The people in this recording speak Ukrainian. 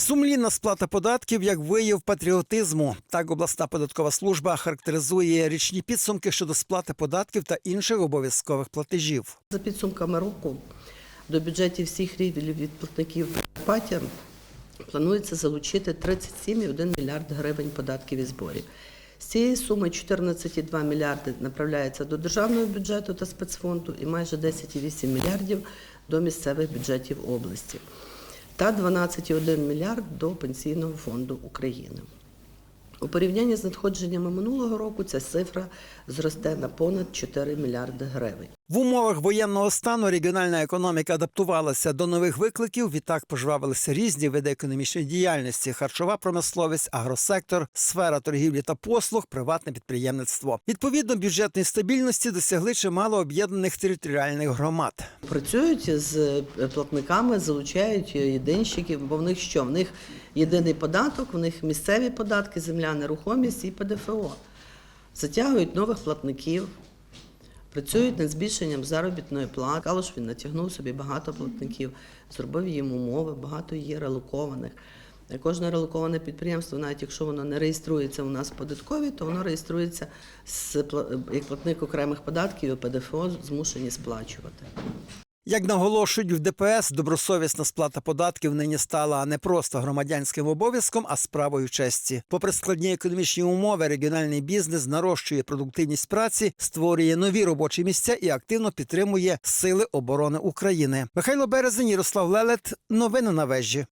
Сумлінна сплата податків як вияв патріотизму. Так обласна податкова служба характеризує річні підсумки щодо сплати податків та інших обов'язкових платежів. За підсумками року до бюджетів всіх рівнів від платників Прикарпаття планується залучити 37,1 мільярд гривень податків і зборів. З цієї суми 14,2 мільярди направляється до державного бюджету та спецфонду і майже 10,8 мільярдів до місцевих бюджетів області та 12,1 мільярд до Пенсійного фонду України. У порівнянні з надходженнями минулого року ця цифра зросте на понад 4 мільярди гривень. В умовах воєнного стану регіональна економіка адаптувалася до нових викликів. Відтак пожвавилися різні види економічної діяльності: харчова промисловість, агросектор, сфера торгівлі та послуг, приватне підприємництво. Відповідно, бюджетної стабільності досягли чимало об'єднаних територіальних громад. Працюють з платниками, залучають єдинщиків, бо в них що? В них єдиний податок, в них місцеві податки, земля, нерухомість і ПДФО. Затягують нових платників, працюють над збільшенням заробітної плати. Калуш він натягнув собі багато платників, зробив їм умови, багато є релокованих. Кожне релоковане підприємство, навіть якщо воно не реєструється у нас в податковій, то воно реєструється як платник окремих податків і ПДФО змушені сплачувати. Як наголошують в ДПС, добросовісна сплата податків нині стала не просто громадянським обов'язком, а справою честі. Попри складні економічні умови, регіональний бізнес нарощує продуктивність праці, створює нові робочі місця і активно підтримує сили оборони України. Михайло Березень, Ярослав Лелет. Новини на вежі.